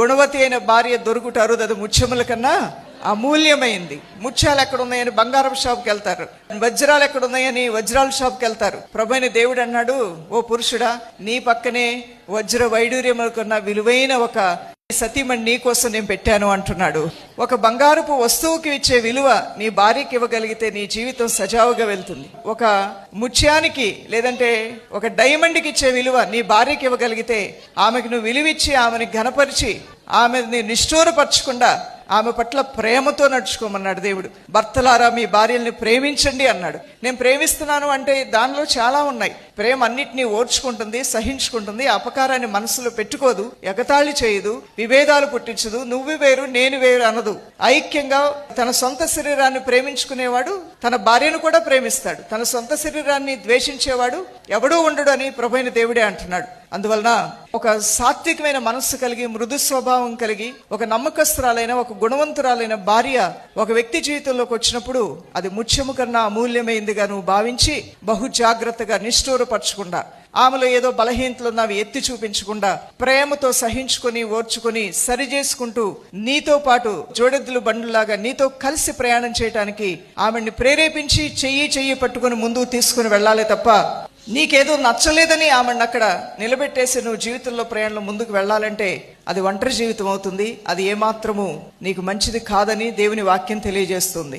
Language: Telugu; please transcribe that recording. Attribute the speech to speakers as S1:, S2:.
S1: గుణవతి అయిన భార్య దొరుకుట అరుదది ముత్యముల కన్నా అమూల్యమైంది. ముత్యాలు ఎక్కడ ఉన్నాయని బంగారం షాప్కి వెళ్తారు. వజ్రాలు ఎక్కడ ఉన్నాయని వజ్రాల షాప్కి వెళ్తారు. ప్రభైన దేవుడు అన్నాడు ఓ పురుషుడా నీ పక్కనే వజ్ర వైడూర్యములకున్న విలువైన ఒక సతీమణి నీ కోసం నేను పెట్టాను అంటున్నాడు. ఒక బంగారపు వస్తువుకి ఇచ్చే విలువ నీ భార్యకి ఇవ్వగలిగితే నీ జీవితం సజావుగా వెళ్తుంది. ఒక ముత్యానికి లేదంటే ఒక డైమండ్కి ఇచ్చే విలువ నీ భార్యకి ఇవ్వగలిగితే ఆమెకు నువ్వు విలువిచ్చి ఆమెని ఘనపరిచి ఆమెని నిష్ఠూరపరచకుండా ఆమె పట్ల ప్రేమతో నడుచుకోమన్నాడు దేవుడు. భర్తలారా మీ భార్యల్ని ప్రేమించండి అన్నాడు. నేను ప్రేమిస్తున్నాను అంటే దానిలో చాలా ఉన్నాయి. ప్రేమ అన్నిటినీ ఓర్చుకుంటుంది సహించుకుంటుంది అపకారాన్ని మనసులో పెట్టుకోదు ఎగతాళి చేయదు విభేదాలు పుట్టించదు నువ్వు వేరు నేను వేరు అనదు. ఐక్యంగా తన సొంత శరీరాన్ని ప్రేమించుకునేవాడు తన భార్యను కూడా ప్రేమిస్తాడు. తన సొంత శరీరాన్ని ద్వేషించేవాడు ఎవడూ ఉండడు అని ప్రభైన దేవుడే అంటున్నాడు. అందువలన ఒక సాత్వికమైన మనస్సు కలిగి మృదు స్వభావం కలిగి ఒక నమ్మకస్తురాలైన ఒక గుణవంతురాలైన భార్య ఒక వ్యక్తి జీవితంలోకి వచ్చినప్పుడు అది ముఖ్యము కన్నా అమూల్యమైందిగా నువ్వు భావించి బహు జాగ్రత్తగా నిష్ఠూరపరచకుండా ఆమెలో ఏదో బలహీనతలు ఉన్నవి ఎత్తి చూపించకుండా ప్రేమతో సహించుకొని ఓర్చుకొని సరి చేసుకుంటూ నీతో పాటు జోడెద్దులు బండులాగా నీతో కలిసి ప్రయాణం చేయడానికి ఆమెని ప్రేరేపించి చెయ్యి చెయ్యి పట్టుకొని ముందుకు తీసుకుని వెళ్ళాలి తప్ప నీకేదో నచ్చలేదని ఆమెను అక్కడ నిలబెట్టేసి నువ్వు జీవితంలో ప్రయాణంలో ముందుకు వెళ్ళాలంటే అది ఒంటరి జీవితం అవుతుంది. అది ఏమాత్రము నీకు మంచిది కాదని దేవుని వాక్యం తెలియజేస్తుంది.